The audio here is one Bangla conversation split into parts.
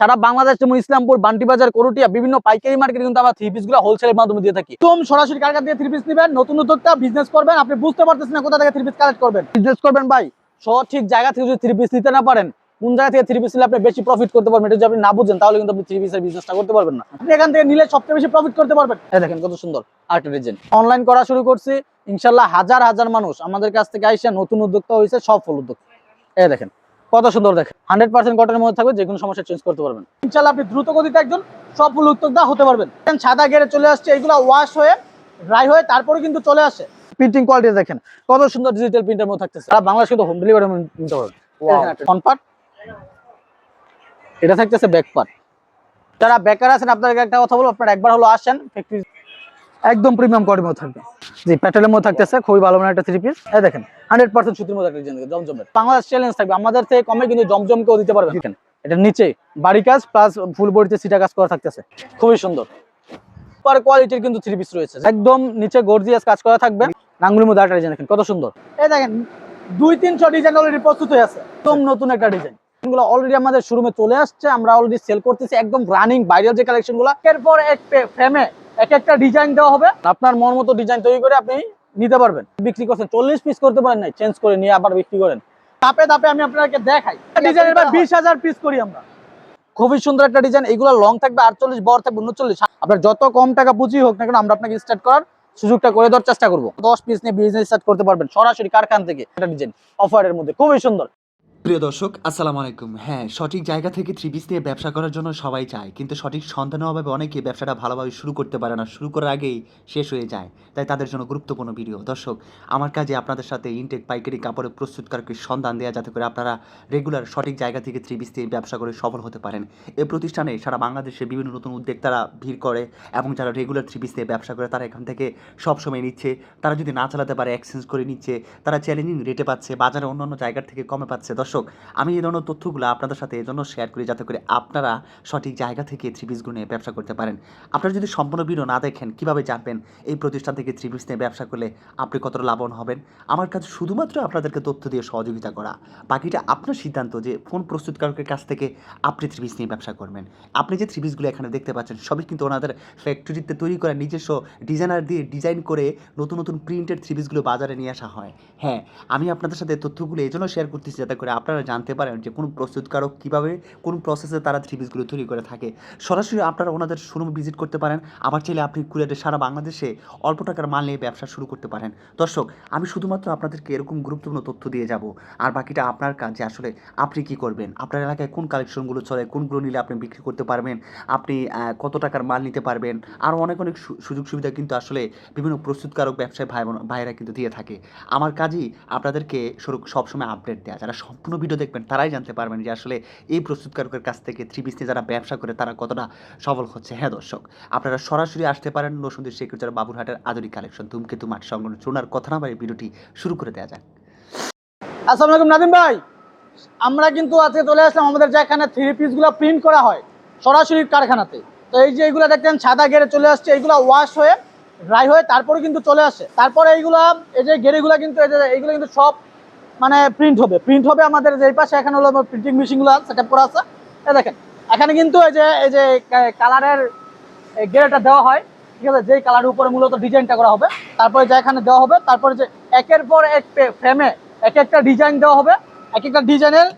সারা বাংলাদেশ যেমন ইসলামপুর বান্টি বাজার করুটিয়া বিভিন্ন পাইকারি মার্কেটে কিন্তু আমরা থ্রি পিসগুলো হোলসেলের মাধ্যমে দিয়ে থাকি। একদম সরাসরি কারখানা দিয়ে থ্রি পিস নেবেন? নতুন উদ্যোক্তা বিজনেস করবেন আপনি বুঝতে পারতেছেন না কোথা থেকে থ্রি পিস কালেক্ট করবেন। বিজনেস করবেন ভাই। সঠিক জায়গা থেকে যদি থ্রি পিস নিতে না পারেন কোন জায়গা থেকে থ্রি পিস নিলে আপনি বেশি প্রফিট করতে পারবেন? এটা যদি আপনি না বুঝেন তাহলে কিন্তু আপনি থ্রি পিসের বিজনেসটা করতে পারবেন না। আপনি এখান থেকে নিলে সবচেয়ে বেশি প্রফিট করতে পারবেন। এই দেখেন কত সুন্দর আর্ট ডিজাইন অনলাইন করা শুরু করছি ইনশাল্লাহ হাজার হাজার মানুষ আমাদের কাছ থেকে আইসা নতুন উদ্যোক্তা হয়েছে সফল উদ্যোক্তা। এই দেখেন। কত সুন্দর দেখেন। হান্ড্রেড পার্সেন্ট কটনের মধ্যে থাকবে যে কোনো সমস্যা চেঞ্জ করতে পারবেন। ইনশাল্লাহ আপনি দ্রুত গতিতে একজন সফল উদ্যোক্তা হতে পারবেন। সাদা গেড়ে চলে আসছে এগুলো ওয়াশ হয়ে ড্রাই হয়ে তারপরে কিন্তু চলে আসে। প্রিন্টিং কোয়ালিটি দেখেন কত সুন্দর ডিজিটাল প্রিন্টের মধ্যে থাকতেছে। সারা বাংলাদেশ কিন্তু হোম ডেলিভারি নিতে পারবেন ফ্রন্ট পার্ট এটা থাকতেছে ব্যাক পার্ট যারা বেকার আছেন আপনাদেরকে একটা কথা বলব আপনারা একবার হলো আসেন ফ্যাক্টরি একদম প্রিমিয়াম কোয়ালিটির মধ্যে থাকবে। জি প্যাটেলের মধ্যে থাকতেছে, খুবই ভালো মানের একটা থ্রি পিস এই দেখেন হান্ড্রেড পার্সেন্ট সুতির মধ্যে একটা ডিজাইন জমজমের। বাংলাদেশ চ্যালেঞ্জ থাকবে, আমাদের থেকে কমে কিন্তু জমজমকেও দিতে পারবেন দেখেন, এটা নিচে বাড়ি কাজ প্লাস ফুল বডিতে সিটা কাজ করা থাকতেছে। খুবই সুন্দর। সুপার কোয়ালিটির কিন্তু থ্রি পিস রয়েছে। একদম নিচে গর্জিয়াস কাজ করা থাকবে। নাঙ্গুলির মধ্যে একটা ডিজাইন দেখেন, কত সুন্দর। এই দেখেন দুই তিনশো ডিজাইন অলরেডি প্রস্তুত হয়ে আছে। একদম নতুন একটা ডিজাইনগুলো অলরেডি আমাদের শোরুমে চলে আসছে, আমরা অলরেডি সেল করতেছি, একদম রানিং বাইরের যে কালেকশনগুলো, এরপর এক ফ্রেমে এক একটা ডিজাইন দেওয়া হবে। আপনার মন মতো ডিজাইন তৈরি করে আপনি নিতে পারবেন। বিক্রি করছেন চল্লিশ পিস করতে পারেন নাই চেঞ্জ করে নিয়ে আবার বিক্রি করেন। ধাপে ধাপে আমি আপনাকে দেখাই। ডিজাইনের বিশ হাজার পিস করি আমরা। খুবই সুন্দর একটা ডিজাইন এগুলো লং থাকবে আটচল্লিশ বড় থাকবে উনচল্লিশ। আপনার যত কম টাকা পুঁজি হোক না কেন আমরা আপনাকে স্টার্ট করার সুযোগটা করে দেওয়ার চেষ্টা করব। দশ পিস নিয়ে বিজনেস স্টার্ট করতে পারবেন সরাসরি কারখান থেকে। একটা ডিজাইন অফারের মধ্যে খুবই সুন্দর। প্রিয় দর্শক, আসসালামু আলাইকুম। হ্যাঁ সঠিক জায়গা থেকে থ্রি পিস নিয়ে ব্যবসা করার জন্য সবাই চায়, কিন্তু সঠিক সন্ধানের অভাবে অনেকে ব্যবসাটা ভালোভাবে শুরু করতে পারে না, শুরু করার আগেই শেষ হয়ে যায়। তাই তাদের জন্য গুরুত্বপূর্ণ ভিডিও দর্শক, আমার কাজে আপনাদের সাথে ইনটেক পাইকারি কাপড়ের প্রস্তুতকারকে সন্ধান দেওয়া যাতে করে আপনারা রেগুলার সঠিক জায়গা থেকে থ্রি পিস নিয়ে ব্যবসা করে সফল হতে পারেন। এই প্রতিষ্ঠানে সারা বাংলাদেশে বিভিন্ন নতুন উদ্যোক্তারা ভিড় করে এবং যারা রেগুলার থ্রি পিস নিয়ে ব্যবসা করে, তারা এখান থেকে সবসময় নিচ্ছে। তারা যদি না চালাতে পারে এক্সচেঞ্জ করে নিচ্ছে, তারা চ্যালেঞ্জিং রেটে পাচ্ছে, বাজারে অন্যান্য জায়গার থেকে কমে পাচ্ছে। দর্শক আমি এই ধরনের তথ্যগুলো আপনাদের সাথে এই জন্য শেয়ার করি যাতে করে আপনারা সঠিক জায়গা থেকে থ্রি পিসগুলো নিয়ে ব্যবসা করতে পারেন। আপনারা যদি সম্পূর্ণ ভিডিও না দেখেন, কীভাবে জানবেন এই প্রতিষ্ঠান থেকে থ্রি পিস নিয়ে ব্যবসা করলে আপনি কতটা লাভবান হবেন? আমার কাছে শুধুমাত্র আপনাদেরকে তথ্য দিয়ে সহযোগিতা করা। বাকিটা আপনার সিদ্ধান্ত যে কোন প্রস্তুতকারকের কাছ থেকে আপনি থ্রি পিস নিয়ে ব্যবসা করবেন। আপনি যে থ্রি পিসগুলো এখানে দেখতে পাচ্ছেন, সবই কিন্তু ওনাদের ফ্যাক্টরিতে তৈরি করা নিজস্ব ডিজাইনার দিয়ে ডিজাইন করে নতুন নতুন প্রিন্টেড থ্রি পিসগুলো বাজারে নিয়ে আসা হয়। হ্যাঁ আমি আপনাদের সাথে তথ্যগুলো এই জন্য শেয়ার করতেছি যাতে করে আপনারা জানতে পারেন যে কোন প্রস্তুতকারক কীভাবে, কোন প্রসেসে তারা থ্রি পিসগুলো তৈরি করে থাকে। সরাসরি আপনারা ওনাদের শোরুমে ভিজিট করতে পারেন। আবার চাইলে আপনি কুরিয়ারে সারা বাংলাদেশে অল্প টাকার মাল নিয়ে ব্যবসা শুরু করতে পারেন। দর্শক, আমি শুধুমাত্র আপনাদেরকে এরকম গুরুত্বপূর্ণ তথ্য দিয়ে যাব। আর বাকিটা আপনার কাজ আসলে আপনি কি করবেন? আপনার এলাকায় কোন কালেকশনগুলো চলে, কোনগুলো নিলে আপনি বিক্রি করতে পারবেন? আপনি কত টাকার মাল নিতে পারবেন? আর অনেক অনেক সুযোগ সুবিধা কিন্তু আসলে বিভিন্ন প্রস্তুতকারক ব্যবসায় ভাই ভাইয়েরা কিন্তু দিয়ে থাকে। আমার কাজই আপনাদেরকে সবসময় আপডেট দেওয়া যারা সম্পূর্ণ ভিডিও দেখবেন, তারাই জানতে পারবেন যে আসলে এই প্রস্তুতকারকের কাছ থেকে থ্রি পিস যারা ব্যবসা করে, তারা কতটা সফল হচ্ছে। হ্যাঁ দর্শক, আপনারা সরাসরি আসতে পারেন নসুন্দির শেখুচার বাবুরহাটের আধুনিক কালেকশন ধূমকেতু মাঠ সংগ্রহ চুনার কথা না বাড়ি ভিডিওটি শুরু করে দেওয়া যাক। আসসালামু আলাইকুম, নাদিম ভাই। আমরা কিন্তু আজকে চলে আসলাম আমাদের যেখানে থ্রি পিসগুলো প্রিন্ট করা হয়, সরাসরি কারখানাতে। তো এই যে এইগুলো দেখতেন সাদা গেড়ে চলে আসছে এইগুলো ওয়াশ হয়ে ড্রাই হয়ে তারপরে কিন্তু চলে আসে। তারপরে এইগুলো, এই যে গেড়েগুলো কিন্তু এইগুলো কিন্তু সব মানে প্রিন্ট হবে। প্রিন্ট হবে আমাদের যে পাশে এখানে হলো প্রিন্টিং মেশিনগুলো সেট আপ করা আছে। এই দেখেন এখানে কিন্তু এই যে এই যে কালারের গেড়েটা দেওয়া হয় ঠিক আছে? যেই কালারের উপরে মূলত ডিজাইনটা করা হবে তারপরে যে এখানে দেওয়া হবে তারপরে যে একের পর এক ফ্রেমে এক একটা ডিজাইন দেওয়া হবে এক একটা ডিজাইনের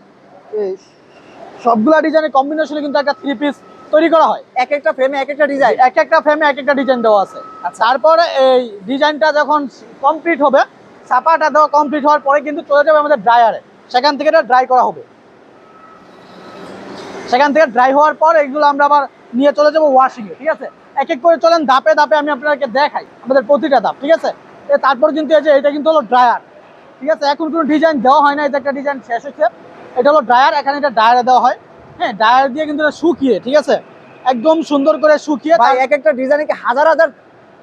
সবগুলা ডিজাইনের কম্বিনেশনে কিন্তু একটা থ্রি পিস তৈরি করা হয়। এক একটা ফ্রেমে এক একটা ডিজাইন এক একটা ফ্রেমে এক একটা ডিজাইন দেওয়া আছে। তারপরে এই ডিজাইনটা যখন কমপ্লিট হবে ছাপাটা দেওয়া কমপ্লিট হওয়ার পরে কিন্তু চলে যাবে আমাদের ড্রায়ারে সেখান থেকে এটা ড্রাই করা হবে। সেখান থেকে ড্রাই হওয়ার পর এগুলো আমরা আবার নিয়ে চলে যাব ওয়াশিং এ ঠিক আছে? এক এক করে চলেন ধাপে ধাপে আমি আপনাকে দেখাই আমাদের প্রতিটা ধাপ ঠিক আছে? তারপর কিন্তু এই যে এটা কিন্তু হলো ড্রায়ার ঠিক আছে? এখন কোনো ডিজাইন দেওয়া হয় না এটা একটা ডিজাইন শেষ হচ্ছে এটা হলো ড্রায়ার এখানে এটা ড্রায়ারে দেওয়া হয়। হ্যাঁ ড্রায়ার দিয়ে কিন্তু এটা শুকিয়ে ঠিক আছে? একদম সুন্দর করে শুকিয়ে এক একটা ডিজাইনে কি হাজার হাজার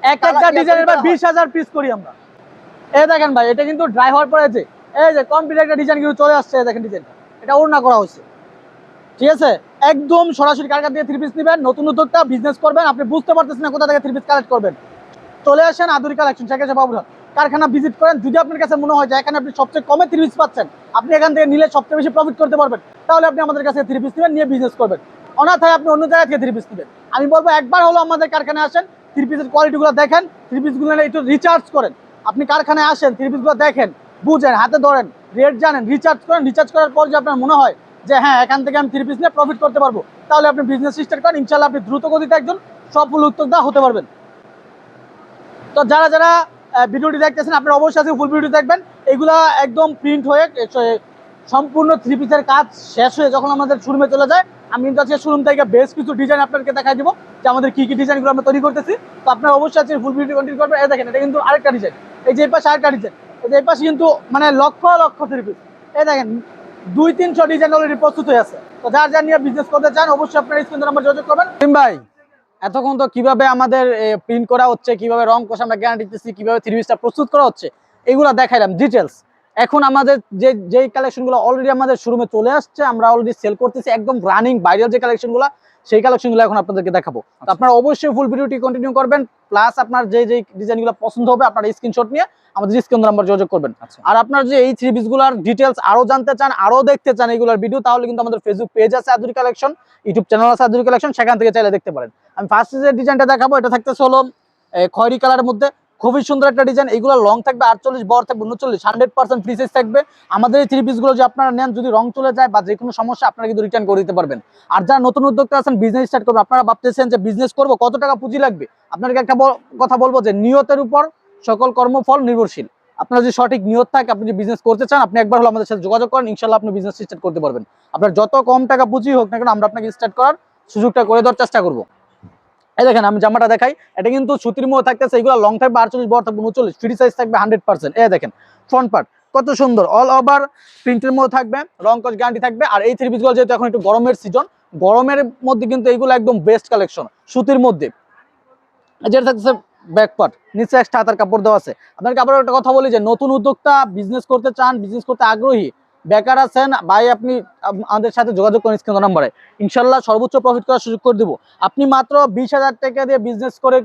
এক একটা ডিজাইনের হয়। বিশ হাজার পিস করি আমরা। এই দেখেন ভাই, এটা কিন্তু ড্রাই হওয়ার পরে যে, এই যে কমপ্লিট একটা ডিজাইন কিন্তু চলে আসছে দেখেন ডিজাইনটা এটা ওড়না করা হয়েছে। ঠিক আছে? একদম সরাসরি কারখানা দিয়ে থ্রি পিস নেবেন? নতুন উদ্যোক্তা বিজনেস করবেন, আপনি বুঝতে পারতেছেন না কোথা থেকে থ্রি পিস কালেক্ট করবেন। চলে আসেন আধুনিক কালেকশন শেখ আছে বাবুরহাট। কারখানা ভিজিট করেন, যদি আপনার কাছে মনে হয় যে এখানে আপনি সবচেয়ে কমে থ্রি পিস পাচ্ছেন, আপনি এখান থেকে নিলে সবচেয়ে বেশি প্রফিট করতে পারবেন, তাহলে আপনি আমাদের কাছে থ্রি পিস নেবেন, নিয়ে বিজনেস করবেন। অনাথায় আপনি অন্য জায়গা থেকে থ্রি পিস নেবেন। আমি বলব একবার হলো আমাদের কারখানায় আসেন থ্রি পিসের কোয়ালিটিগুলো দেখেন থ্রি পিসগুলো একটু রিচার্জ করেন। আপনি কারখানায় আসেন থ্রি পিসগুলো দেখেন, বুঝেন, হাতে ধরেন রেট জানেন রিচার্জ করেন রিচার্জ করার পর যে আপনার মনে হয় যে হ্যাঁ এখান থেকে আমি থ্রি পিস নিয়ে প্রফিট করতে পারব, তাহলে আপনি বিজনেস স্টার্ট করেন ইনশাল্লাহ আপনি দ্রুত গতিতে একজন সফল উদ্যোক্তা হতে পারবেন। তো যারা যারা ভিডিওটি দেখতেছেন, আপনারা অবশ্যই আজকে ফুল ভিডিও দেখবেন। এগুলা একদম প্রিন্ট হয়ে সম্পূর্ণ থ্রি পিসের কাজ শেষ হয়ে যখন আমাদের শোরুমে চলে যায়, আমি কিন্তু আজকে শোরুম থেকে বেশ কিছু ডিজাইন আপনাদেরকে দেখাই দিব, যে আমাদের কি কি ডিজাইনগুলো আমরা তৈরি করতেছি। তো আপনারা অবশ্যই আজকে ফুল ভিডিও কন্টিনিউ করবেন। এই দেখেন, এটা কিন্তু আরেকটা ডিজাইন এই যে এই পাশে আরেকটা ডিজাইন এই যে পাশে কিন্তু মানে লক্ষ লক্ষ থ্রি এই দেখেন, দুই, তিনশো ডিজাইন অলরেডি প্রস্তুত হয়ে আছে। তো যার যার নিয়ে বিজনেস করতে চান, অবশ্যই আপনার স্ক্রিন নাম্বার যোগাযোগ করবেন। ভাই, এতক্ষণ তো কীভাবে আমাদের প্রিন্ট করা হচ্ছে, কীভাবে রং কষা আমরা গ্যারান্টি দিচ্ছি কীভাবে থ্রি পিসটা প্রস্তুত করা হচ্ছে, এগুলো দেখাইলাম ডিটেলস এখন আমাদের যে যেই কালেকশনগুলো অলরেডি আমাদের শোরুমে চলে আসছে আমরা অলরেডি সেল করতেছি একদম রানিং ভাইরাল যে কালেকশনগুলো সেই কালেকশনগুলো এখন আপনাদেরকে দেখাবো। আপনারা অবশ্যই ফুল ভিডিওটি কন্টিনিউ করবেন প্লাস আপনার যে যে ডিজাইনগুলো পছন্দ হবে আপনার স্ক্রিনশট নিয়ে আমাদের স্ক্রিন নাম্বার যোগাযোগ করবেন। আচ্ছা। আর আপনার যে এই থ্রি পিসগুলোর ডিটেলস আরও জানতে চান আরও দেখতে চান এগুলোর ভিডিও তাহলে কিন্তু আমাদের ফেসবুক পেজ আছে আদুরি কালেকশন ইউটিউব চ্যানেল আছে আদুরি কালেকশন সেখান থেকে চাইলে দেখতে পারেন। আমি ফার্স্ট যে ডিজাইনটা দেখাবো এটা থাকতেছে হলো খয়েরি কালারের মধ্যে খুবই সুন্দর একটা ডিজাইন এগুলো লং থাকবে আটচল্লিশ, বড় থাকবে উনচল্লিশ হান্ড্রেড পার্সেন্ট ফ্রি থাকবে। আমাদের এই থ্রি পিসগুলো যে আপনারা নেন, যদি রং চলে যায় বা যে কোনো সমস্যা, আপনারা কিন্তু রিটার্ন করে দিতে পারবেন। আর যারা নতুন উদ্যোক্তা আছেন বিজনেস স্টার্ট করবেন আপনারা ভাবতেছেন যে বিজনেস করব, কত টাকা পুঁজি লাগবে? আপনাকে একটা কথা বলব যে নিয়তের উপর সকল কর্মফল নির্ভরশীল। আপনার যদি সঠিক নিয়ত থাকে, আপনি যদি বিজনেস করতে চান, আপনি একবার হলো আমাদের সাথে যোগাযোগ করেন ইনশাল্লাহ আপনি বিজনেস স্টার্ট করতে পারবেন। আপনার যত কম টাকা পুঁজি হোক না কেন, আমরা আপনাকে স্টার্ট করার সুযোগটা করে দেওয়ার চেষ্টা করব। এই দেখেন, আমি জামাটা দেখাই। এটা কিন্তু সুতির মধ্যে থাকতেছে, এগুলো লং থাকবে আটচল্লিশ, বড় থাকবে উনচল্লিশ ফ্রি সাইজ থাকবে হান্ড্রেড পার্সেন্ট এই দেখেন ফ্রন্ট পার্ট কত সুন্দর অল ওভার প্রিন্টের মধ্যে থাকবে রং কস গ্যারান্টি থাকবে। আর এই থ্রি পিসগুলো যেহেতু এখন একটু গরমের সিজন গরমের মধ্যে কিন্তু এইগুলো একদম বেস্ট কালেকশন সুতির মধ্যে। যেটা থাকছে ব্যাক পার্ট নিচে একটা হাতার কাপড় দেওয়া আছে। আপনাকে আবার একটা কথা বলি যে, নতুন উদ্যোক্তা বিজনেস করতে চান বিজনেস করতে আগ্রহী বেকার আছেন ভাই আপনি আমাদের সাথে যোগাযোগ করেন স্ক্রিন নাম্বারে। ইনশাল্লাহ সর্বোচ্চ প্রফিট করার সুযোগ করে দিব। আপনি মাত্র বিশ হাজার টাকা দিয়ে বিজনেস করে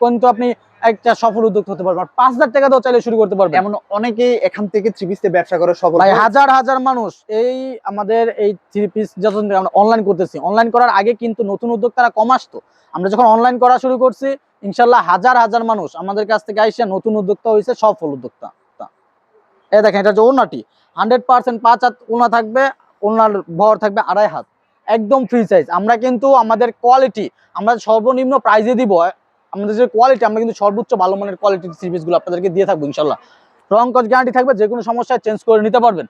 কিন্তু আপনি একটা সফল উদ্যোক্তা হতে পারবেন। পাঁচ হাজার টাকা দিয়েও চাইলে শুরু করতে পারবেন। এমন অনেকেই এখান থেকে থ্রি পিসে ব্যবসা করে সফল হাজার হাজার মানুষ এই আমাদের এই থ্রি পিস যখন আমরা অনলাইন করতেছি। অনলাইন করার আগে কিন্তু নতুন উদ্যোক্তারা কম আসতো। আমরা যখন অনলাইন করা শুরু করছি ইনশাল্লাহ হাজার হাজার মানুষ আমাদের কাছ থেকে আইসে নতুন উদ্যোক্তা হয়েছে সফল উদ্যোক্তা। এই দেখেন, এটা হচ্ছে ওনাটি হান্ড্রেড পার্সেন্ট পাঁচ হাত ওনা থাকবে ওনার ভর থাকবে আড়াই হাত। একদম ফ্রি সাইজ আমরা কিন্তু আমাদের কোয়ালিটি আমরা সর্বনিম্ন প্রাইজে দিব আমাদের যে কোয়ালিটি আমরা কিন্তু সর্বোচ্চ ভালো মানের কোয়ালিটির সিরিজগুলো আপনাদেরকে দিয়ে থাকব, ইনশাল্লাহ। রং কচ গ্যারান্টি থাকবে, যে কোনো সমস্যায় চেঞ্জ করে নিতে পারবেন।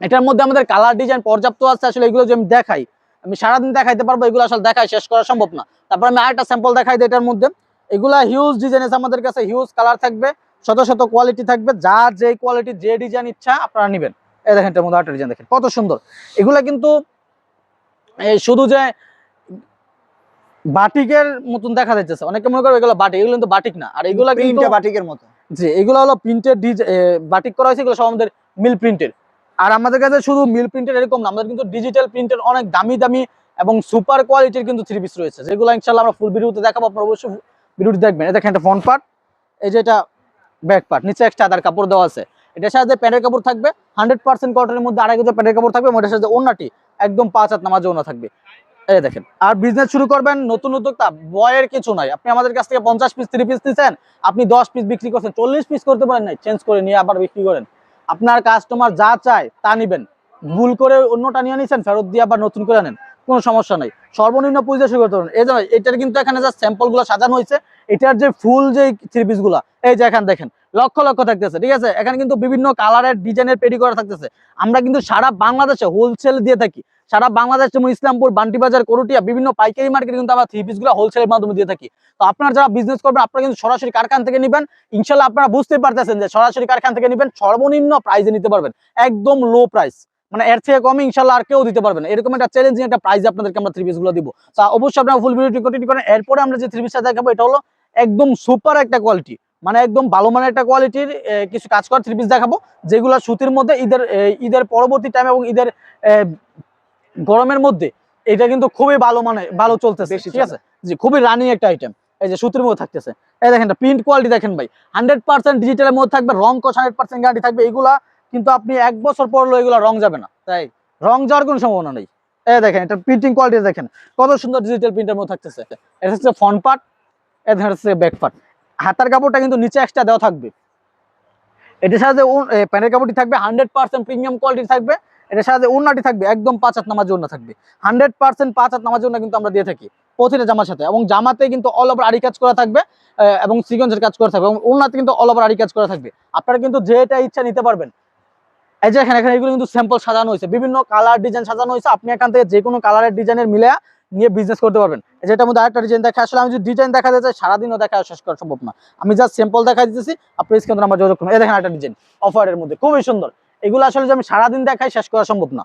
এটার মধ্যে আমাদের কালার ডিজাইন পর্যাপ্ত আছে, আসলে এগুলো যে আমি দেখাই। আমি সারাদিন দেখাইতে পারব, এগুলো আসলে দেখাই শেষ করা সম্ভব না। তারপর আমি আরেকটা স্যাম্পল দেখাই দিই এটার মধ্যে। এগুলা হিউজ ডিজাইন আছে আমাদের কাছে হিউজ কালার থাকবে। শত শত কোয়ালিটি থাকবে যার যে কোয়ালিটি যে ডিজাইন ইচ্ছা আপনারা নেবেন। এই দেখেন এটার মধ্যে আরেকটা ডিজাইন দেখেন কত সুন্দর। এগুলা কিন্তু শুধু যে বাটিকের মতন দেখা যাচ্ছে অনেকে মনে করে এগুলো বাটিক এগুলো কিন্তু বাটিক না। আর এগুলা কিন্তু বাটিকের মতো। জি এগুলো হলো প্রিন্টের বাটিক করা হয়েছে এগুলো সব আমাদের মিল প্রিন্টের আর আমাদের কাছে শুধু মিল প্রিন্টের এরকম না আমাদের কিন্তু ডিজিটাল প্রিন্টের অনেক দামি দামি এবং সুপার কোয়ালিটির কিন্তু থ্রি পিস রয়েছে। যেগুলো ইনশাল্লাহ আমরা ফুল ভিডিওতে দেখাবো আপনারা অবশ্যই ভিডিওটি দেখবেন। এই দেখেন একটা ফ্রন্ট পার্ট এই যে এটা ব্যাক পার্ট নিচে একটা আদার কাপড় দেওয়া আছে। এটার সাথে প্যান্টের কাপড় থাকবে হান্ড্রেড পার্সেন্ট কটনের মধ্যে আড়াই গজ প্যান্টের কাপড় থাকবে এটার সাথে ওনাটি একদম পাঁচ হাত নামাজে ওনা থাকবে। এই দেখেন, আর বিজনেস শুরু করবেন নতুন উদ্যোক্তা, বয়ের কিছু নাই। আপনি আমাদের কাছ থেকে পঞ্চাশ পিস থ্রি পিস নিচ্ছেন আপনি দশ পিস বিক্রি করছেন, চল্লিশ পিস করতে পারেন নাই চেঞ্জ করে নিয়ে আবার বিক্রি করেন। আপনার কাস্টমার যা চায় তা নিবেন। ভুল করে অন্যটা নিয়ে নিছেন, ফেরত দিয়ে আবার নতুন করে নেন কোনো সমস্যা নাই। সর্বনিম্ন শুরু করতে পারেন এই এটার কিন্তু এখানে যা স্যাম্পলগুলো সাজানো হয়েছে। এটার যে ফুল যে থ্রি পিসগুলা, এই যে এখানে দেখেন, লক্ষ লক্ষ থাকতেছে, ঠিক আছে? এখানে কিন্তু বিভিন্ন কালারের ডিজাইনের পেডি করা থাকতেছে। আমরা কিন্তু সারা বাংলাদেশে হোলসেল দিয়ে থাকি। সারা বাংলাদেশ যেমন ইসলামপুর বান্টি বাজার করুটিয়া, বিভিন্ন পাইকারি মার্কেট কিন্তু আমরা থ্রি পিসগুলো হোলসেলের মাধ্যমে দিয়ে থাকি। তো আপনারা যারা বিজনেস করবেন, আপনারা কিন্তু সরাসরি কারখান থেকে নেবেন। ইনশাল্লাহ আপনারা বুঝতে পারতেছেন যে সরাসরি কারখান থেকে নেবেন, সর্বনিম্ন প্রাইসে নিতে পারবেন। একদম লো প্রাইস মানে এর থেকে কমে ইনশাল্লাহ আর কেউ দিতে পারবে না। এরকম একটা চ্যালেঞ্জিং একটা প্রাইস আপনাদেরকে আমরা থ্রি পিসগুলো দিব। তা অবশ্যই আপনারা ফুল ভিডিওটি কন্টিনিউ করেন। এরপরে আমরা যে থ্রি পিসটা দেখাবো এটা হলো একদম সুপার একটা কোয়ালিটি মানে একদম ভালো মানের একটা কোয়ালিটির কিছু কাজ করা থ্রি পিস দেখাবো। যেগুলো সুতির মধ্যে ঈদের ঈদের পরবর্তী টাইম এবং ঈদের গরমের মধ্যে এটা কিন্তু খুবই ভালো মানে ভালো চলতেছে ঠিক আছে? জি খুবই রানিং একটা আইটেম এই যে সুতির মধ্যে থাকতেছে। এই দেখেন প্রিন্ট কোয়ালিটি দেখেন ভাই। হান্ড্রেড পার্সেন্ট ডিজিটালের মধ্যে থাকবে রং কস হান্ড্রেড পার্সেন্ট গ্যারান্টি থাকবে এগুলা কিন্তু আপনি এক বছর পরলো এগুলা রং যাবে না। তাই রং যাওয়ার কোনো সম্ভাবনা নেই। এই দেখেন, এটা প্রিন্টিং কোয়ালিটি দেখেন। কত সুন্দর ডিজিটাল প্রিন্টের মধ্যে থাকতেছে। এটা হচ্ছে ফ্রন্ট পার্ট এটা হচ্ছে ব্যাক পার্ট হাতার কাপড়টা কিন্তু নিচে এক্সট্রা দেওয়া থাকবে। এটার সাথে প্যান্টের কাপড়টি থাকবে হান্ড্রেড পার্সেন্ট প্রিমিয়াম কোয়ালিটি থাকবে। এটার সাথে উন্নাটি থাকবে, একদম পাঁচ হাত নামার জন্য থাকবে। হান্ড্রেড পার্সেন্ট পাঁচ হাত নামার জন্য কিন্তু আমরা দিয়ে থাকি। প্রতিটা জামার সাথে। এবং জামাতে কিন্তু অল ওভার আড়ি কাজ করা থাকবে এবং সিকোয়েন্সের কাজ করা থাকবে। এবং উন্নাতে কিন্তু অল ওভার আড়ি কাজ করা থাকবে। আপনারা কিন্তু যেটা ইচ্ছা নিতে পারবেন। এই যে এখানে এখানে এগুলো কিন্তু স্যাম্পল সাজানো হয়েছে। বিভিন্ন কালার ডিজাইন সাজানো হয়েছে। আপনি এখান থেকে যে কোনো কালারের ডিজাইনের মিলে নিয়ে বিজনেস করতে পারবেন। যেটার মধ্যে আরেকটা ডিজাইন দেখা আসলে আমি যদি ডিজাইন দেখাতে চাই, সারাদিনও দেখা শেষ করা সম্ভব না। আমি জাস্ট সিম্পল দেখা দিতেছি। আপনি স্ক্রিনে আমার যোগাযোগ করুন। এই দেখেন একটা ডিজাইন অফারের মধ্যে। খুবই সুন্দর। এগুলো আসলে যে আমি সারাদিন দেখাই, শেষ করা সম্ভব না।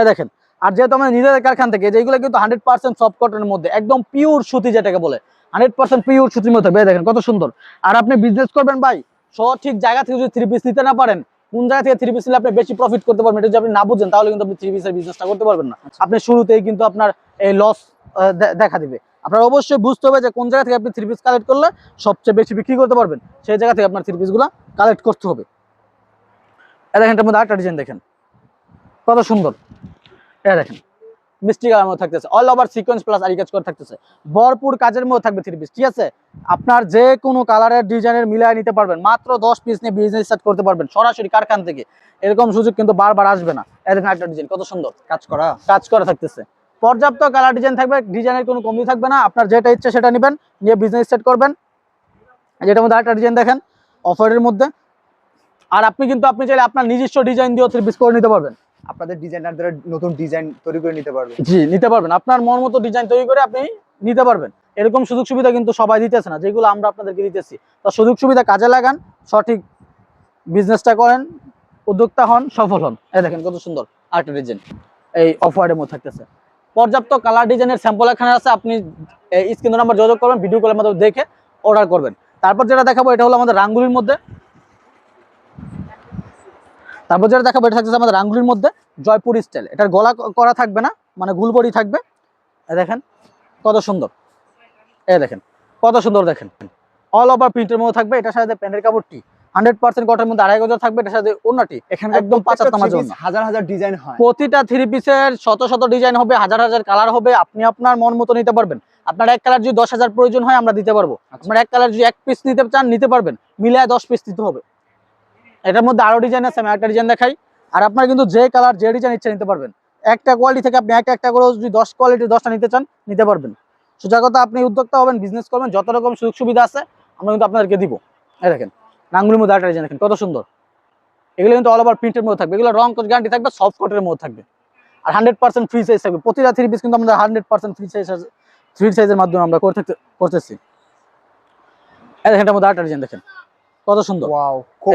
এ দেখেন। আর যেহেতু আমাদের নিজেদের কারখান থেকে যেগুলো কিন্তু হান্ড্রেড পার্সেন্ট সফট কটনের মধ্যে, একদম পিওর সুতি যেটাকে বলে হান্ড্রেড পার্সেন্ট পিওর সুতির মধ্যে। দেখেন কত সুন্দর। আর আপনি বিজনেস করবেন ভাই, সঠিক জায়গা থেকে যদি থ্রি পিস নিতে না পারেন কোন জায়গা থেকে থ্রি পিস নিলে আপনি বেশি প্রফিট করতে পারবেন এটা যদি আপনি না বুঝেন তাহলে কিন্তু আপনি থ্রি পিসের বিজনেসটা করতে পারবেন না। আপনি শুরুতেই কিন্তু আপনার এই লস দেখা দিবে। আপনার অবশ্যই বুঝতে হবে যে কোন জায়গা থেকে আপনি থ্রি পিস কালেক্ট করলে সবচেয়ে বেশি বিক্রি করতে পারবেন সেই জায়গা থেকে আপনার থ্রি পিসগুলো কালেক্ট করতে হবে। দেখেন এটার মধ্যে আরেকটা ডিজাইন দেখেন। কত সুন্দর। এটা দেখেন। মিষ্টি কালার মধ্যে থাকতেছে। অল ওভার সিকোয়েন্স প্লাস আরি কাজ করে থাকতেছে। ভরপুর কাজের মধ্যে থাকবে থ্রি পিস ঠিক আছে? আপনার যে কোনো কালারের ডিজাইনের মিলায় নিতে পারবেন। মাত্র দশ পিস নিয়ে বিজনেস স্টার্ট করতে পারবেন সরাসরি কারখান থেকে। এরকম সুযোগ কিন্তু বারবার আসবে না। দেখেন একটা ডিজাইন কত সুন্দর। কাজ করা। কাজ করা থাকতেছে। পর্যাপ্ত কালার ডিজাইন থাকবে ডিজাইনের কোনো কমতি থাকবে না। আপনার যেটা ইচ্ছে সেটা নেবেন নিয়ে বিজনেস স্টার্ট করবেন। যেটার মধ্যে আরেকটা ডিজাইন দেখেন অফারের মধ্যে। আর আপনি কিন্তু আপনি চাইলে আপনার নিজস্ব ডিজাইন দিয়েও থ্রি পিস করে নিতে পারবেন। আপনাদের ডিজাইনারদের নতুন ডিজাইন তৈরি করে নিতে পারবেন জি, নিতে পারবেন। আপনার মন মতো ডিজাইন তৈরি করে আপনি নিতে পারবেন। এরকম সুযোগ সুবিধা কিন্তু সবাই দিতেছে না, যেগুলো আমরা আপনাদেরকে দিতেছি। তো সুযোগ সুবিধা কাজে লাগান, সঠিক বিজনেসটা করেন, উদ্যোক্তা হন, সফল হন। এই দেখেন কত সুন্দর আরেকটা ডিজাইন এই অফারের মধ্যে থাকতেছে। পর্যাপ্ত কালার ডিজাইনের স্যাম্পল এখানে আছে, আপনি স্ক্রিন নাম্বার যোগাযোগ করবেন ভিডিও কলের মাধ্যমে দেখে অর্ডার করবেন। তারপর যেটা দেখাবো, এটা হলো আমাদের রাঙ্গুলির মধ্যে। তারপর যেটা দেখাবো এটা থাকতেছে আমাদের রাঙ্গুলির মধ্যে জয়পুর স্টাইল এটার গলা করা থাকবে না মানে গুলবড়ি থাকবে। এ দেখেন কত সুন্দর। এ দেখেন কত সুন্দর দেখেন। অল ওভার প্রিন্টের মধ্যে থাকবে এটার সাথে প্যান্টের কাপড়টি। হান্ড্রেড পার্সেন্ট কটের মধ্যে আড়াই গজার থাকবে এটার সাথে অন্যটি। এখানে একদম পাঁচ হাত জন্য। হাজার হাজার ডিজাইন হয়। প্রতিটা থ্রি পিসের শত শত ডিজাইন হবে হাজার হাজার কালার হবে আপনি আপনার মন মতো নিতে পারবেন। আপনার এক কালার যদি দশ হাজার প্রয়োজন হয় আমরা দিতে পারব। আপনার এক কালার যদি এক পিস নিতে চান নিতে পারবেন। মিলায় দশ পিস দিতে হবে। এটার মধ্যে আরও ডিজাইন আছে আমি একটা ডিজাইন দেখাই। আর আপনার কিন্তু যে কালার যে ডিজাইন ইচ্ছা নিতে পারবেন। একটা কোয়ালিটি থেকে আপনি একটা একটা করে যদি দশ কোয়ালিটি দশটা নিতে চান নিতে পারবেন। সোজা কথা আপনি উদ্যোক্তা হবেন বিজনেস করবেন যত রকম সুযোগ সুবিধা আছে আমরা কিন্তু আপনাদেরকে দিব। এই দেখেন নাঙ্গুলির মধ্যে একটা ডিজাইন দেখেন কত সুন্দর। এগুলো কিন্তু অল ওভার প্রিন্টের মধ্যে থাকবে। এগুলো রং গ্যারান্টি থাকবে সফট কোটের মধ্যে থাকবে। আর হান্ড্রেড পার্সেন্ট ফ্রি সাইজ থাকবে। প্রতিটা থ্রি পিস কিন্তু আমরা hundred percent free size free সাইজের মাধ্যমে আমরা করে থাকতে করতেছি। এই দেখেন এটার মধ্যে আরেকটা ডিজাইন দেখেন। কত সুন্দর।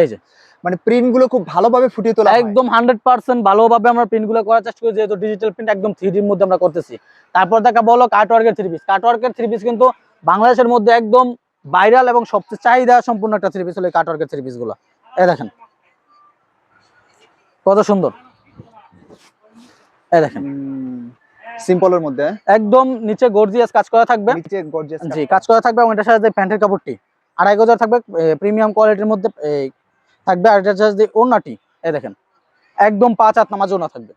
এই যে মানে প্রিন্টগুলো খুব ভালোভাবে ফুটিয়ে তোলা। একদম হান্ড্রেড পার্সেন্ট ভালোভাবে আমরা প্রিন্টগুলো করার চেষ্টা করি যেহেতু ডিজিটাল প্রিন্ট একদম থ্রি মধ্যে আমরা করতেছি। তারপর দেখা বলো কাটওয়ার্কের থ্রি পিস কাটওয়ার্কের থ্রি পিস কিন্তু বাংলাদেশের মধ্যে একদম ভাইরাল এবং সবচেয়ে চাহিদা সম্পূর্ণ একটা থ্রি পিস হলো কাটওয়ার্কের থ্রি পিসগুলো। এই দেখেন। কত সুন্দর। এই দেখেন। সিম্পলের মধ্যে। একদম নিচে গর্জিয়াস কাজ করা থাকবে। নিচে গর্জিয়াস জি কাজ করা থাকবে এবং এটার সাথে প্যান্টের কাপড়টি আড়াই গজার থাকবে প্রিমিয়াম কোয়ালিটির মধ্যে থাকবে আর এটার সাথে ওড়নাটি এই দেখেন, একদম পাঁচ হাত নামাজ ওড়না থাকবে।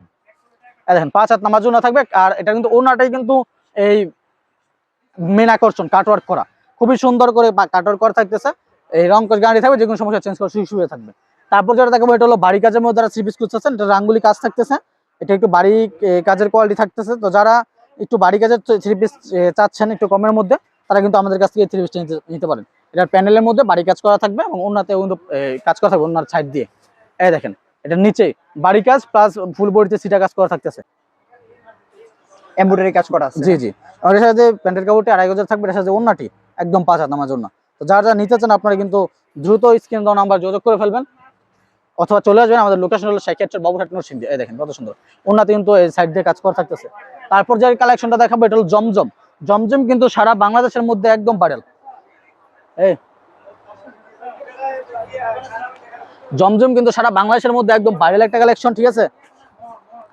এই দেখেন, পাঁচ হাত নামাজ ওড়না থাকবে আর এটা কিন্তু ওড়নাটাই কিন্তু এই মেন আকর্ষণ কাটওয়ার্ক করা। খুবই সুন্দর করে কাটওয়ার্ক করা থাকতেছে। এই রং গাড়ি থাকবে যে কোনো সমস্যা চেঞ্জ সুযোগ সুবিধা থাকবে। তারপর যেটা দেখাবো, এটা হলো বাড়ি কাজের মধ্যে যারা থ্রি পিস করতেছেন এটা রাঙ্গুলি কাজ থাকতেছে। এটা একটু বাড়ি কাজের কোয়ালিটি থাকতেছে। তো যারা একটু বাড়ি কাজের থ্রি পিস চাচ্ছেন একটু কমের মধ্যে, তারা কিন্তু আমাদের কাছ থেকে থ্রি নিতে নিতে পারেন। এটার প্যানেলের মধ্যে বাড়ি কাজ করা থাকবে এবং কিন্তু এ, কাজ করা থাকবে অন্যার সাইড দিয়ে। এই দেখেন এটা নিচে বাড়ি কাজ প্লাস ফুল বডিতে সিটা কাজ করা থাকতেছে। এমব্রয়ডারি কাজ করা আছে। জি জি। আর এর সাথে প্যান্টের কাপড়টি আড়াই গজার থাকবে এর সাথে অন্যটি একদম পাঁচ হাত নামার জন্য। তো যারা যারা নিতে চান আপনারা কিন্তু দ্রুত স্ক্রিন দেওয়া নাম্বার যোগাযোগ করে ফেলবেন। অথবা চলে আসবেন আমাদের লোকেশন হলো সাইকেট্রার বাবুঘাট নরসিংদী। এই দেখেন কত সুন্দর। ওনাতে কিন্তু এই সাইড দিয়ে কাজ করা থাকতেছে। তারপর যে কালেকশনটা দেখাবো এটা হলো জমজম। জমজম কিন্তু সারা বাংলাদেশের মধ্যে একদম ভাইরাল এই জমজম কিন্তু সারা বাংলাদেশের মধ্যে একদম ভাইরাল একটা কালেকশন ঠিক আছে?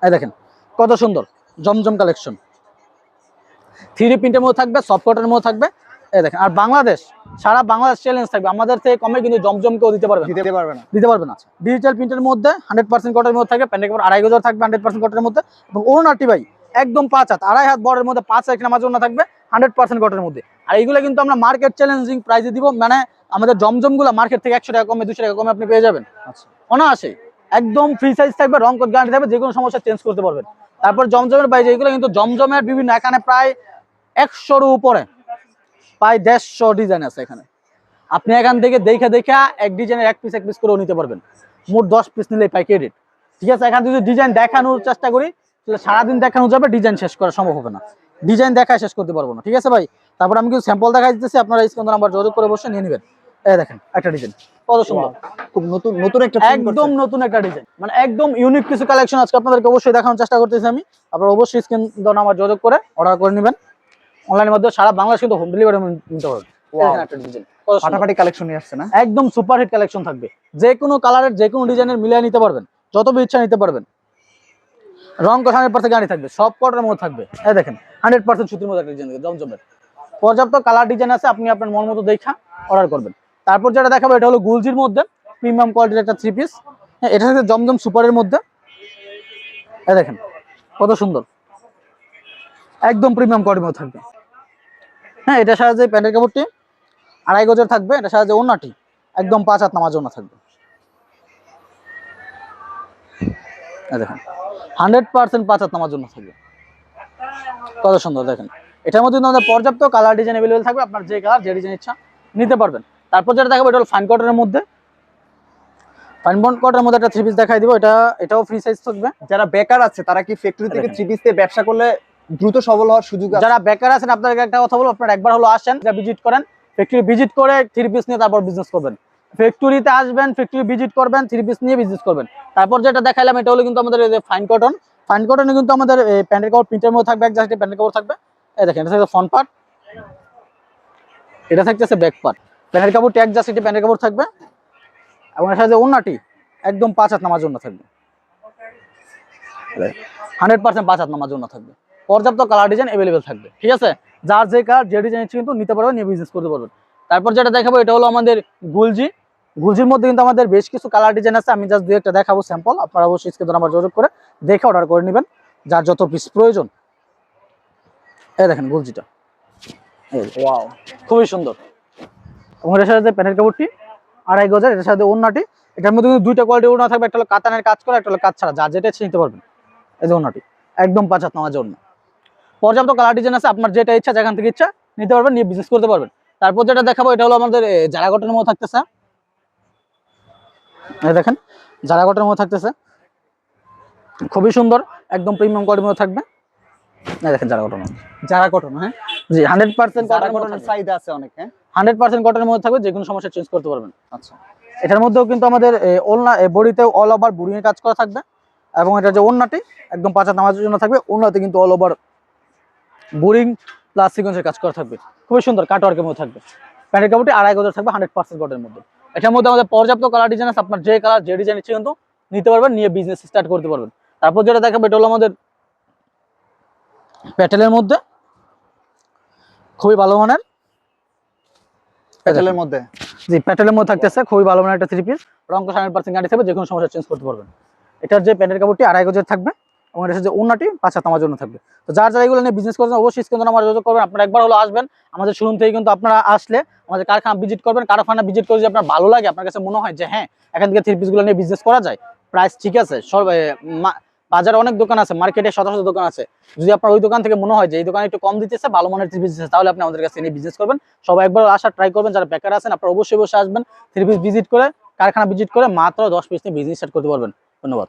এই দেখেন কত সুন্দর জমজম কালেকশন থ্রি প্রিন্টের মধ্যে থাকবে সফট কটনের মধ্যে থাকবে। এই দেখেন আর বাংলাদেশ সারা বাংলাদেশ চ্যালেঞ্জ থাকবে। আমাদের থেকে কমে কিন্তু জমজমকেও দিতে পারবে না। দিতে পারবে না। দিতে পারবে না। ডিজিটাল প্রিন্টের মধ্যে হান্ড্রেড পার্সেন্ট কটের মধ্যে থাকবে প্যান্টের কাপড় আড়াই গজর থাকবে হান্ড্রেড পার্সেন্ট কটের মধ্যে। এবং ওনারটি ভাই একদম পাঁচ হাত আড়াই হাত বড়ের মধ্যে পাঁচ হাত নামাজ জন্য থাকবে। হান্ড্রেড পার্সেন্ট কটের মধ্যে। আর এইগুলো কিন্তু আমরা মার্কেট চ্যালেঞ্জিং প্রাইসে দিব মানে আমাদের জমজমগুলো মার্কেট থেকে একশো টাকা কমে দুশো টাকা কমে আপনি পেয়ে যাবেন। আচ্ছা। অনায়াসে একদম ফ্রি সাইজ থাকবে রং কোড গ্যারান্টি থাকবে যে কোনো সমস্যা চেঞ্জ করতে পারবেন। তারপর জমজমের বাইরে এগুলো কিন্তু জমজমের বিভিন্ন এখানে প্রায় একশোর উপরে প্রায় দেড়শো ডিজাইন আছে এখানে। আপনি এখান থেকে দেখে দেখে এক ডিজাইনের এক পিস এক পিস করেও নিতে পারবেন। মোট দশ পিস নিলে পাইকারি রেট ঠিক আছে এখান থেকে যদি ডিজাইন দেখানোর চেষ্টা করি তাহলে সারাদিন দেখানো যাবে ডিজাইন শেষ করা সম্ভব হবে না। ডিজাইন দেখায় শেষ করতে পারব না। ঠিক আছে ভাই? তারপর আমি কিছু স্যাম্পল দেখা দিতেছি আপনারা স্ক্রিন নাম্বার যোগাযোগ করে বসে নিয়ে নেবেন। এই দেখেন একটা ডিজাইন। কত সুন্দর। খুব নতুন নতুন একটা একদম নতুন একটা ডিজাইন। মানে একদম ইউনিক কিছু কালেকশন আজকে আপনাদেরকে অবশ্যই দেখানোর চেষ্টা করতেছি আমি। আপনারা অবশ্যই স্ক্রিন নাম্বার যোগাযোগ করে অর্ডার করে নেবেন। অনলাইনের মধ্যে সারা বাংলাদেশ কিন্তু হোম ডেলিভারি নিতে পারবেন। ফাটাফাটি কালেকশন নিয়ে আসছে না? একদম সুপার হিট কালেকশন থাকবে। যে কোনো কালারের যে কোনো ডিজাইনের মিলিয়ে নিতে পারবেন। যত ইচ্ছা নিতে পারবেন। রং গাড়ি থাকবে। সব কটার মধ্যে থাকবে। এই দেখেন। হান্ড্রেড পার্সেন্ট সুতির মধ্যে একটা ডিজাইন জমজমের। পর্যাপ্ত কালার ডিজাইন আছে, আপনি আপনার মন মতো দেখা অর্ডার করবেন। তারপর যেটা দেখাবো, এটা হলো গুলজির মধ্যে প্রিমিয়াম কোয়ালিটির একটা থ্রি পিস হ্যাঁ এটা হচ্ছে জমজম সুপারের মধ্যে। এই দেখেন, কত সুন্দর। একদম প্রিমিয়াম কোয়ালিটির মধ্যে থাকবে। হ্যাঁ এটা সাহায্যে প্যান্টের কাপড়টি আড়াই গজের থাকবে এটা সাহায্যে ওনাটি একদম পাঁচ হাত নামাজ জন্য থাকবে। দেখেন, হান্ড্রেড পার্সেন্ট পাঁচ হাত নামাজ জন্য থাকবে। কত সুন্দর দেখেন। এটার মধ্যে কিন্তু আমাদের পর্যাপ্ত কালার ডিজাইন অ্যাভেলেবেল থাকবে আপনার যে কালার যে ডিজাইন ইচ্ছা নিতে পারবেন। তারপর যেটা দেখাবো এটা হলো ফাইন কটনের মধ্যে। ফাইন কটনের মধ্যে একটা থ্রি পিস দেখাই দিব এটা এটাও ফ্রি সাইজ থাকবে। যারা বেকার আছে তারা কি ফ্যাক্টরি থেকে থ্রি পিস দিয়ে ব্যবসা করলে দ্রুত সবল হওয়ার সুযোগ যারা বেকার আছেন আপনাদেরকে একটা কথা বলব আপনারা একবার হলো আসেন ভিজিট করেন ফ্যাক্টরি ভিজিট করে থ্রি পিস নিয়ে তারপর বিজনেস করবেন। ফ্যাক্টরিতে আসবেন ফ্যাক্টরি ভিজিট করবেন থ্রি পিস নিয়ে বিজনেস করবেন। তারপর যেটা দেখাইলাম এটা হলো কিন্তু আমাদের ফাইন কটন ফাইন কটনে কিন্তু আমাদের প্যান্টের কাপড় প্রিন্টের মধ্যে থাকবে, এক জাস্টে প্যান্টের কাপড় থাকবে। এই দেখেন, এটা থাকবে ফ্রন্ট পার্ট এটা থাকতেছে ব্যাক পার্ট প্যান্টের কাপড়টি এক জাস্টে প্যান্টের কাপড় থাকবে। এবং এর সাথে অন্যটি একদম পাঁচ হাত নামার জন্য থাকবে। হান্ড্রেড পার্সেন্ট পাঁচ হাত নামার জন্য থাকবে। পর্যাপ্ত কালার ডিজাইন অ্যাভেলেবেল থাকবে। ঠিক আছে? যার যে কালার যে ডিজাইন কিন্তু নিতে পারবেন নিয়ে বিজনেস করতে পারবেন তারপর যেটা দেখাবো, এটা হলো আমাদের গুলজি। গুলজির মধ্যে কিন্তু আমাদের বেশ কিছু কালার ডিজাইন আছে। আমি জাস্ট দুই একটা দেখাবো স্যাম্পল আপনারা অবশ্যই স্ক্রিনে নাম্বার যোগাযোগ করে দেখে অর্ডার করে নেবেন, যার যত পিস প্রয়োজন। এই দেখেন গুলজিটা। ওয়াও খুবই সুন্দর। এবং এটার সাথে প্যান্টের কাপড়টি, আড়াই গজার, এটার সাথে ওড়নাটি, এটার মধ্যে কিন্তু দুইটা কোয়ালিটি ওড়না থাকবে, একটা হলো কাতানের কাজ করা, একটা হলো কাজ ছাড়া। যা যেটা ইচ্ছে নিতে পারবেন। এই যে ওড়নাটি, একদম পাঁচ হাত নামাজ ওড়না। পর্যাপ্ত কালার ডিজাইন আছে, আপনার যেটা ইচ্ছা, যেখান থেকে ইচ্ছা নিতে পারবেন, নিয়ে বিজনেস করতে পারবেন। তারপর যেটা দেখাবো, এটা হলো আমাদের জারাগটের মধ্যে থাকতেছে। এই দেখেন জারাগটের মধ্যে থাকতেছে। খুবই সুন্দর একদম প্রিমিয়াম কোয়ালিটির মধ্যে থাকবে। এই দেখেন জারাগটের মধ্যে যারা কটন হ্যাঁ? জি হান্ড্রেড পার্সেন্ট যারা কটনের চাহিদা আছে অনেক হ্যাঁ? হান্ড্রেড পার্সেন্ট কটনের মধ্যে থাকবে যে কোনো সমস্যা চেঞ্জ করতে পারবেন। আচ্ছা। এটার মধ্যেও কিন্তু আমাদের ওলনা বডিতে অল ওভার বুড়িয়ে কাজ করা থাকবে। এবং এটা যে ওড়নাটি একদম পাঁচা নামাজের জন্য থাকবে ওড়নাতে কিন্তু অল ওভার বোরিং প্লাস সিকোয়েন্সের কাজ করা থাকবে। খুবই সুন্দর কাটওয়ার্কের মধ্যে থাকবে। প্যান্টের কাপড়টি আড়াই গজের থাকবে হান্ড্রেড পার্সেন্ট কটের মধ্যে। এটার মধ্যে আমাদের পর্যাপ্ত কালার ডিজাইন আছে আপনার যে কালার যে ডিজাইন ইচ্ছে কিন্তু নিতে পারবেন নিয়ে বিজনেস স্টার্ট করতে পারবেন। তারপর যেটা দেখাবো এটা হলো আমাদের প্যাটেলের মধ্যে। খুবই ভালো মানের। প্যাটেলের মধ্যে? জি প্যাটেলের মধ্যে থাকতেছে খুবই ভালো মানের একটা থ্রি পিস রং হান্ড্রেড পার্সেন্ট গাড়ি থাকবে যে কোনো সমস্যা চেঞ্জ করতে পারবেন। এটার যে প্যান্টের কাপড়টি আড়াই গজের থাকবে। এবং এটার যে উন্নাটি পাঁচ আমার জন্য থাকবে। তো যার যারা এগুলো নিয়ে বিজনেস করছেন, অবশ্যই কিন্তু আমার যোগাযোগ করবেন। আপনারা একবার হলো আসবেন। আমাদের শোরুম থেকে কিন্তু আপনারা আসলে আমাদের কারখানা ভিজিট করবেন। কারখানা ভিজিট করে যদি আপনার ভালো লাগে, আপনার কাছে মনে হয় যে হ্যাঁ এখান থেকে থ্রি পিসগুলো নিয়ে বিজনেস করা যায় প্রাইস ঠিক আছে সব বাজারে অনেক দোকান আছে মার্কেটে শত শত দোকান আছে। যদি আপনার ওই দোকান থেকে মনে হয় যে, এই দোকানে একটু কম দিতেছে, ভালো মানের থ্রি পিস দিতেছে তাহলে আপনি আমাদের কাছে নিয়ে বিজনেস করবেন। সবাই একবার আসা ট্রাই করবেন। যারা বেকার আছেন, আপনারা অবশ্যই অবশ্যই আসবেন। থ্রি পিস ভিজিট করে, কারখানা ভিজিট করে মাত্র দশ পিস নিয়ে বিজনেস স্টার্ট করতে পারবেন। ধন্যবাদ।